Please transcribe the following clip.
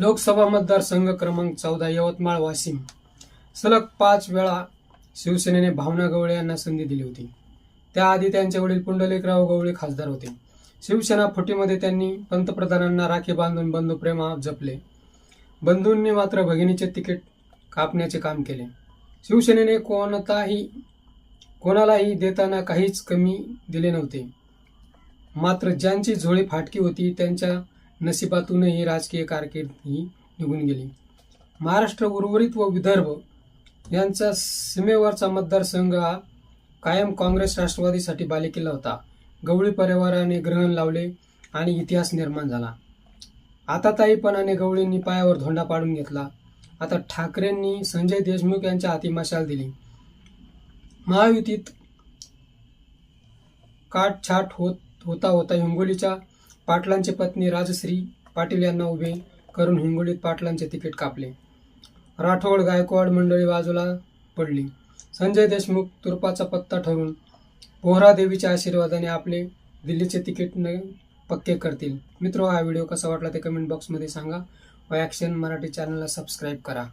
लोकसभा मतदारसंघ क्रमांक चौदा यवतमाळ वाशिम. सलग पाच वेळा शिवसेनेने भावना गवळे यांना संधी दिली होती. त्याआधी त्यांचे वडील पुंडलिकराव गवळे खासदार होते. शिवसेना फुटीमध्ये त्यांनी पंतप्रधानांना राखी बांधून बंधुप्रेमा जपले. बंधूंनी मात्र भगिनीचे तिकीट कापण्याचे काम केले. शिवसेनेने कोणताही कोणालाही देताना काहीच कमी दिले नव्हते. मात्र ज्यांची झोळी फाटकी होती त्यांच्या नशिबातूनही राजकीय कारकीर्द ही निघून गेली. महाराष्ट्र उर्वरित व विदर्भ यांचा सीमेवरचा मतदारसंघ हा कायम काँग्रेस राष्ट्रवादीसाठी बालेकिल्ला होता. गवळी परिवाराने ग्रहण लावले आणि इतिहास निर्माण झाला. आता ताईपणाने गवळींनी पायावर धोंडा पाडून घेतला. आता ठाकरेंनी संजय देशमुख यांच्या हाती मशाल दिली. महायुतीत काटछाट होत होता होता हिंगोलीच्या पाटलांची पत्नी राजश्री पाटील यांना उभे करून हिंगोलीत पाटलांचे तिकीट कापले. राठोड गायकवाड मंडळी बाजूला पडली. संजय देशमुख तुर्पाचा पत्ता ठरून पोहरा देवीच्या आशीर्वादाने आपले दिल्लीचे तिकीट न पक्के करतील. मित्र हा व्हिडिओ कसा वाटला ते कमेंट बॉक्समध्ये सांगा. व ॲक्शन मराठी चॅनलला सबस्क्राईब करा.